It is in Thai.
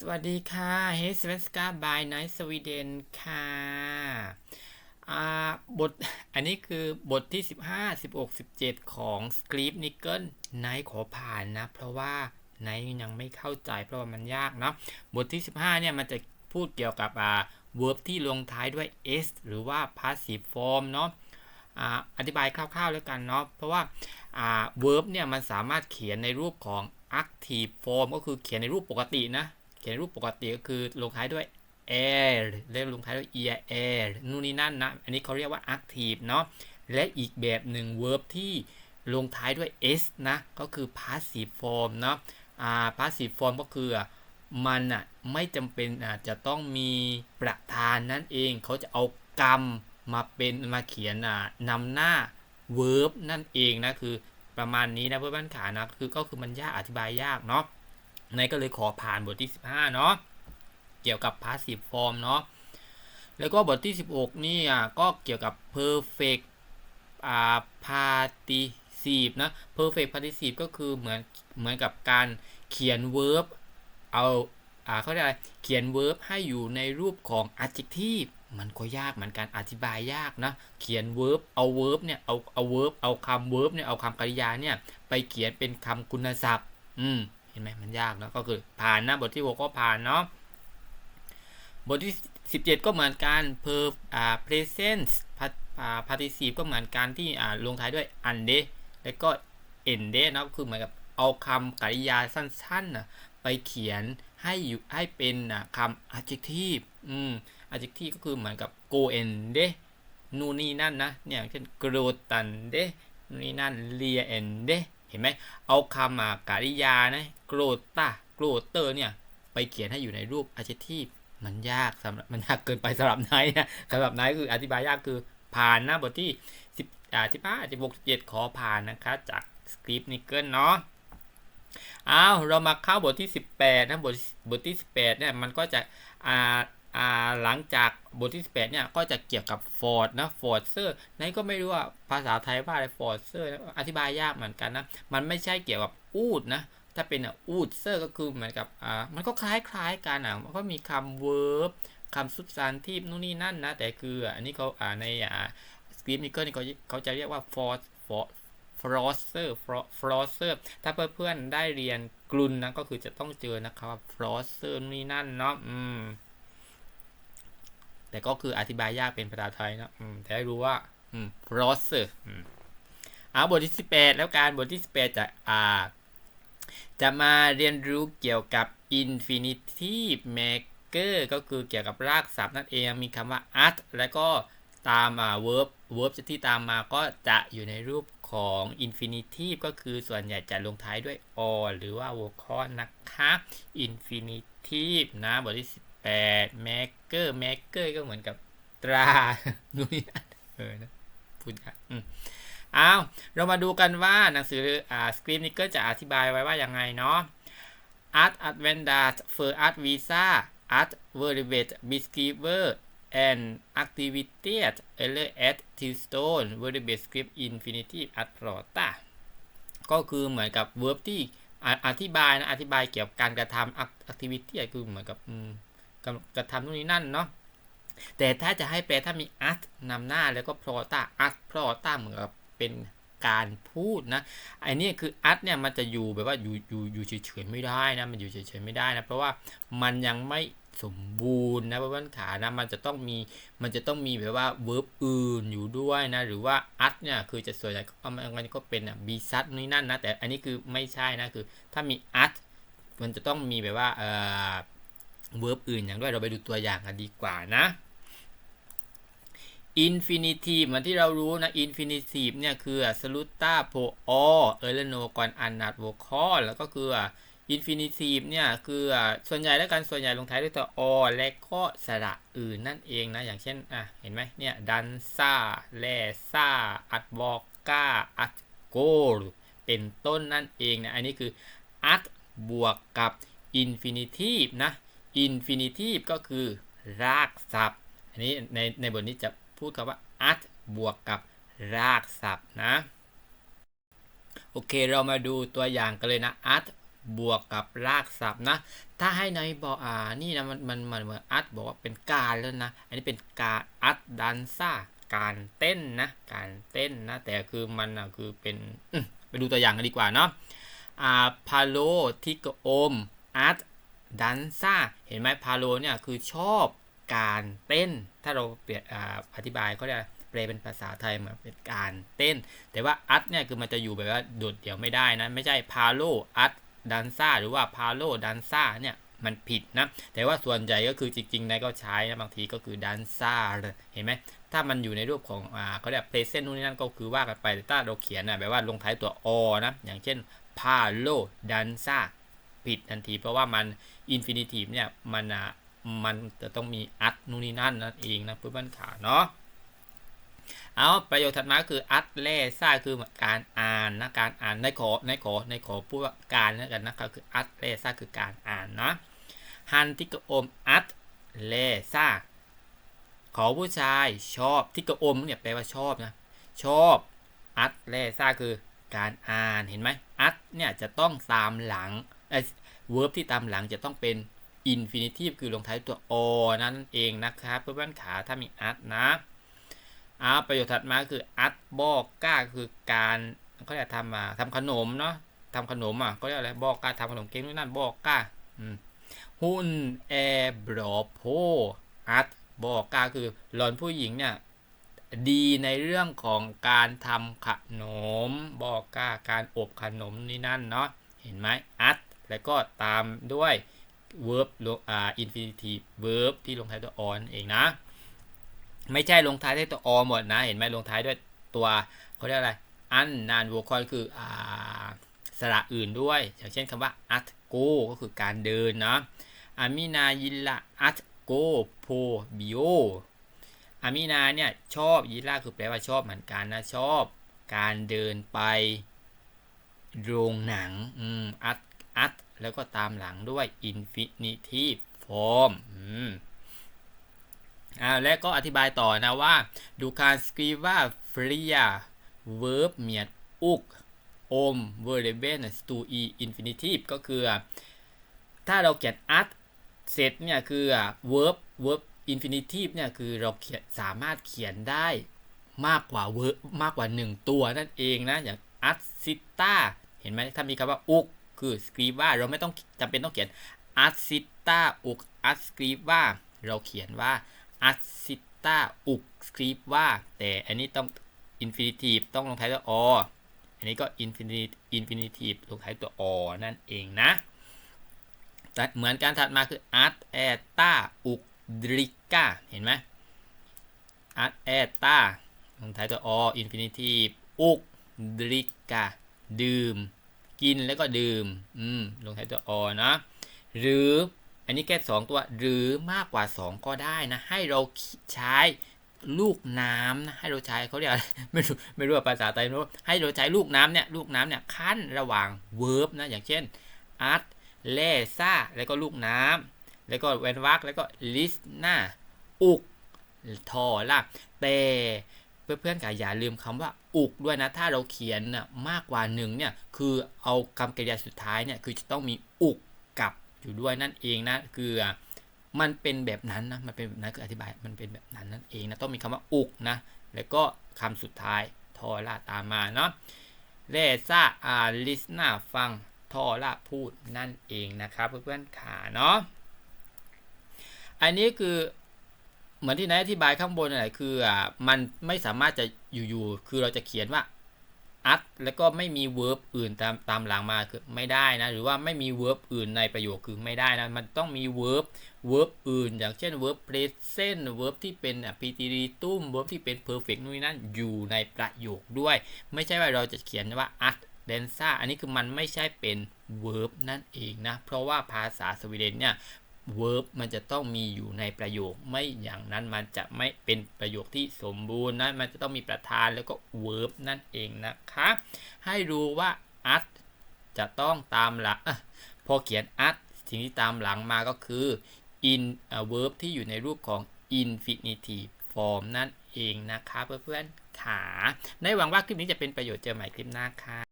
สวัสดีค่ะเฮสเวสกาบายไนท์สวีเดนค่ะอ่าบท อันนี้คือบทที่ 15 16 17 ของสคริปต์นิกเกิลไนท์ขอผ่านนะ เพราะว่าไนท์ยังไม่เข้าใจเพราะว่ามันยากเนาะบทที่ 15 เนี่ย มันจะพูดเกี่ยวกับอ่า verb ที่ลงท้ายด้วย s หรือว่า passive form เนาะอ่าอธิบายคร่าวๆแล้วกันเนาะเพราะว่าอ่า verb เนี่ย มันสามารถเขียนในรูปของ active form ก็คือเขียนในรูปปกตินะ ขียนรูปปกติก็คือลงท้ายด้วย air เรียกลงท้ายด้วย ear air นู่นนี่นั่นนะ อันนี้เขาเรียกว่า active เนาะ และอีกแบบหนึ่ง verb ที่ลงท้ายด้วย s นะ ก็คือ passive form เนาะ อ่า passive form ก็คือมันอะไม่จำเป็นอะจะต้องมีประธานนั่นเอง เขาจะเอากรรมมาเป็นมาเขียนอะนำหน้า verb นั่นเองนะ คือประมาณนี้นะเพื่อนบ้านขานะ คือก็คือมันยากอธิบายยากเนาะ ในก็เลยขอผ่านบทที่ 15 เนาะเกี่ยวกับ passive form เนาะแล้วก็บทที่ 16 นี่อะก็เกี่ยวกับ perfect อ่า participe นะ perfect participe ก็คือเหมือนเหมือนกับการเขียน verb เอาอ่าเขาเรียกอะไรเขียน verb ให้อยู่ในรูปของ adjective มันก็ยากเหมือนกันอธิบายยากนะ เขียน verb เอา verb เนี่ยเอาเอา verb เอาคำ verb เนี่ยเอาคำกริยาเนี่ยไปเขียนเป็นคำคุณศัพท์ อืม ห็นไหมมันยากเนาะก็คือผ่านนะบทที่ 6 ก็ผ่านเนาะบทที่ 17 ก็เหมือนกัน per อ่า present อ่า participe ก็เหมือนกันที่อ่าลงท้ายด้วย ande แล้วก็ end เนาะคือเหมือนกับเอาคำกริยาสั้นๆนะไปเขียนให้อยู่ให้เป็นอะคำ adjective อืม adjective ก็คือเหมือนกับ go ende นู่นนี่นั่นนะเนี่ยเช่น grotande นู่นนี่นั่น lia ende เห็นไหมเอาคำอะ โกริยานะ grota groter เนี่ย ไปเขียนให้อยู่ในรูป adjective มันยากสำหรับมันยากเกินไปสำหรับไนท์นะสำหรับไนท์คืออธิบายยากคือผ่านนะบทที่10อ่า15 16 17ขอผ่านนะคะจากสคริปต์นิเกิลเนาะอ้าวเรามาเข้าบทที่ 18 นะบทบทที่ 18เนี่ยมันก็จะอ่าอ่าหลังจากบทที่ 18เนี่ยก็จะเกี่ยวกับ Ford นะ Ford เซอร์นท์ก็ไม่รู้ว่าภาษาไทยว่าอะไร Ford เซอร์อธิบายยากเหมือนกันนะ มันไม่ใช่เกี่ยวกับอูดนะ ถ้าเป็นอูดเซอร์ก็คือเหมือนกับอ่ามันก็คล้ายๆกันอะมันก็มีคำ verb คำ substantive นู่นนี่นั่นนะ แต่คืออันนี้เขาอ่าในอ่าสคริปต์นิเกิลนี่เขาเขาจะเรียกว่า for for frosser frosser ถ้าเพื่อนๆได้เรียนกลุนนะก็คือจะต้องเจอนะครับว่า frosser นู่นนี่นั่นเนาะอืม แต่ก็คืออธิบายยากเป็นภาษาไทยนะอืมแต่ให้รู้ว่า อืม frosser อืมเอาบทที่ 18 แล้วการบทที่ 18จะอ่า จะมาเรียนรู้เกี่ยวกับ infinitive maker ก็คือเกี่ยวกับรากศัพท์นั่นเอง มีคำว่า at แล้วก็ตามอ่า verb verb ที่ตามมาก็จะอยู่ในรูปของ infinitive ก็คือส่วนใหญ่จะลงท้ายด้วย or หรือว่า vocal นะคะ infinitive นะ บทที่ 18 maker maker ก็เหมือนกับตรา นู่นนี่นั่นเออนะพูดกอืม อ้าวเรามาดูกันว่าหนังสืออ่าสคริปต์นี้ก็จะอธิบายไว้ว่าอย่างไงเนาะ Art Advantage for Art Visa Art Veribet Beskriver and Activities Eller at Tilstone Veribet Script Infinitive Art Prota ก็คือเหมือนกับ verb ที่อธิบายนะ อธิบายเกี่ยวกับการกระทำ activity คือเหมือนกับกระทำนู่นนี่นั่นเนาะแต่ถ้าจะให้แปลถ้ามี art นำหน้าแล้วก็ prota art prota เหมือนกับ เป็นการพูดนะไอ้นี่คืออัดเนี่ยมันจะอยู่แบบว่าอยู่อยู่อยู่เฉยๆไม่ได้นะมันอยู่เฉยๆไม่ได้นะเพราะว่ามันยังไม่สมบูรณ์นะเพราะว่าขานะมันจะต้องมีมันจะต้องมีแบบว่าเวิร์บอื่นอยู่ด้วยนะหรือว่าอัดเนี่ยคือจะส่วนใหญ่มันก็เป็นบีซัดนี่นั่นนะแต่อันนี้คือไม่ใช่นะคือถ้ามีอัดมันจะต้องมีแบบว่าเอ่อเวิร์บอื่นอย่างด้วยเราไปดูตัวอย่างกันดีกว่านะ infinitive เหมือนที่เรารู้นะ infinitive เนี่ยคือ saluta pro o เออร์โนกอนอันนัด vocal แล้วก็คือ infinitive เนี่ยคือส่วนใหญ่แล้วกันส่วนใหญ่ลงท้ายด้วยตัว o และก็สระอื่นนั่นเองนะ อย่างเช่นอะเห็นไหมเนี่ย danza lesa advoca ad go เป็นต้นนั่นเองนะ อันนี้คือ ad บวกกับ infinitive นะ infinitive ก็คือรากศัพท์ อันนี้ในในบทนี้จะ พูดคำว่า at บวกกับรากศัพท์นะ โอเคเรามาดูตัวอย่างกันเลยนะ at บวกกับรากศัพท์นะ ถ้าให้ในบอกอ่านี่นะมันมันมันเหมือนอัดบอกว่าเป็นการแล้วนะ อันนี้เป็นการอัดดันซ่าการเต้นนะ การเต้นนะ แต่คือมันอะคือเป็นไปดูตัวอย่างกันดีกว่าเนาะอ่าพาโลทิกโอมอัดดันซ่าเห็นไหมพาโลเนี่ยคือชอบ การเต้น ถ้าเราเปลี่ยนอธิบายก็ได้แปลเป็นภาษาไทยเหมือนเป็นการเต้น แต่ว่าอัดเนี่ยคือมันจะอยู่แบบว่าโดดเดี่ยวไม่ได้นะ ไม่ใช่พาโลอัดดันซ่าหรือว่าพาโลดันซ่าเนี่ยมันผิดนะ แต่ว่าส่วนใหญ่ก็คือจริงๆในก็ใช้นะบางทีก็คือดันซ่าเห็นไหมถ้ามันอยู่ในรูปของอ่าเขาเรียกเพลเซนนู่นนี่นั่นก็คือว่ากันไปแต่ถ้าเราเขียนนะแบบว่าลงท้ายตัวอนะ อย่างเช่นพาโลดันซ่าผิดทันที เพราะว่ามันอินฟินิทีฟเนี่ยมันอะ มันจะต้องมีอัดนู่นนี่นั่นนั่นเองนะเพื่อนๆขาเนาะเอาประโยคถัดมาคืออัดเล่ซ่าคือการอ่านนะการอ่านในขอในขอในขอพูดว่าการแล้วกันนะครับคืออัดเล่ซ่าคือการอ่านนะฮันทิกโอมอัดเล่ซ่าขอผู้ชายชอบทิกโอมเนี่ยแปลว่าชอบนะชอบอัดเล่ซ่าคือการอ่านเห็นไหมอัดเนี่ยจะต้องตามหลังเอ่อ verb ที่ตามหลังจะต้องเป็น infinitive คือลงท้ายตัว o นั่นเองนะครับเพื่อนๆขาถ้ามีอัดนะอ่าประโยคถัดมาคืออัดบอกก้าคือการเขาเรียกทำมาทำขนมเนาะทำขนมอะก็เรียกอะไรบอกก้าทำขนมเก่งนู่นนั่นบอกก้าหุ่นแอร์บรอโพอัดบอกก้าคือหลอนผู้หญิงเนี่ยดีในเรื่องของการทำขนมบอกก้าการอบขนมนี่นั่นเนาะเห็นไหมอัดแล้วก็ตามด้วย verb ลงอ่า infinitive verb ที่ลงท้ายตัว on เองนะ ไม่ใช่ลงท้ายด้วยตัวอหมดนะ เห็นไหมลงท้ายด้วยตัวเขาเรียกอะไร อันนานวคอนคืออ่าสระอื่นด้วย อย่างเช่นคำว่า at go ก็คือการเดินเนาะอามินายิละ at go po bio อามินาเนี่ยชอบยิละคือแปลว่าชอบเหมือนกันนะ ชอบการเดินไปโรงหนัง อืม at at แล้วก็ตามหลังด้วย infinitive form อ่าและก็อธิบายต่อนะว่าดูการสกรีว่าฟรีย verb เมียดอุกอม verben stu e infinitive ก็คือ ถ้าเราเขียน at เสร็จเนี่ยคือ verb verb infinitive เนี่ยคือเราเขียนสามารถเขียนได้มากกว่า verb มากกว่า 1 ตัวนั่นเองนะ อย่าง at sita เห็นไหมถ้ามีคำว่าอุก คือ scriva เราไม่ต้องจำเป็นต้องเขียน at sita อุก at scriva เราเขียนว่าอัสซิต้าอุกสคริปว่า แต่อันนี้ต้องอินฟินิทีฟต้องลงท้ายตัวออันนี้ก็อินฟินิอินฟินิทีฟลงท้ายตัวอนั่นเองนะแต่เหมือนการถัดมาคืออัตแอตาอุกดริก้าเห็นไหมอัตแอตาลงท้ายตัวออินฟินิทีฟอุกดริก้าดื่ม กินแล้วก็ดื่ม อืม ลงท้ายตัวอนะ หรือ อันนี้แค่2ตัว หรือมากกว่า2ก็ได้นะ ให้เราใช้ลูกน้ำนะ ให้เราใช้เขาเรียกไม่รู้ไม่รู้ภาษาไทยไม่รู้ให้เราใช้ลูกน้ำเนี่ย ลูกน้ำเนี่ยขั้นระหว่าง verb นะ อย่างเช่น at เลซ่าแล้วก็ลูกน้ำแล้วก็เวนวักแล้วก็ list หน้าอุกทอล่ะแต่ เพื่อนๆกอย่าลืมคำว่าอุกด้วยนะ ถ้าเราเขียนน่ะมากกว่าหนึ่งเนี่ยคือเอาคำกริยาสุดท้ายเนี่ยคือจะต้องมีอุกกับอยู่ด้วยนั่นเองนะคือมันเป็นแบบนั้นนะมันเป็นแบบนั้นคืออธิบายมันเป็นแบบนั้นนั่นเองนะต้องมีคำว่าอุกนะแล้วก็คำสุดท้ายทอละตามมาเนาะเลซ่าอาลิสนาฟังทอละพูดนั่นเองนะครับเพื่อนๆขาเนาะอันนี้คือ เหมือนที่นายอธิบายข้างบนอะไรคืออ่ามันไม่สามารถจะอยู่ๆคือเราจะเขียนว่าอัดแล้วก็ไม่มี verb อื่นตามตามหลังมาคือไม่ได้นะ หรือว่าไม่มี verb อื่นในประโยคคือไม่ได้นะ มันต้องมี verb verb อื่น อย่างเช่น verb present verb ที่เป็น preteritum verb ที่เป็น perfect นู่นนั่นอยู่ในประโยคด้วย ไม่ใช่ว่าเราจะเขียนว่า at densa อันนี้คือมันไม่ใช่เป็น verb นั่นเองนะ เพราะว่าภาษาสวีเดนเนี่ย verb มันจะต้องมีอยู่ในประโยคไม่อย่างนั้นมันจะไม่เป็นประโยคที่สมบูรณ์นะมันจะต้องมีประธานแล้วก็ verb นั่นเองนะคะ ให้รู้ว่า at จะต้องตามหลังอพอเขียน at สิ่งที่ตามหลังมาก็คือ in uh, verb ที่อยู่ในรูปของ infinitive form นั่นเองนะคะเพื่อนๆขาในหวังว่าคลิปนี้จะเป็นประโยชน์เจอใหม่คลิปหน้าค่ะ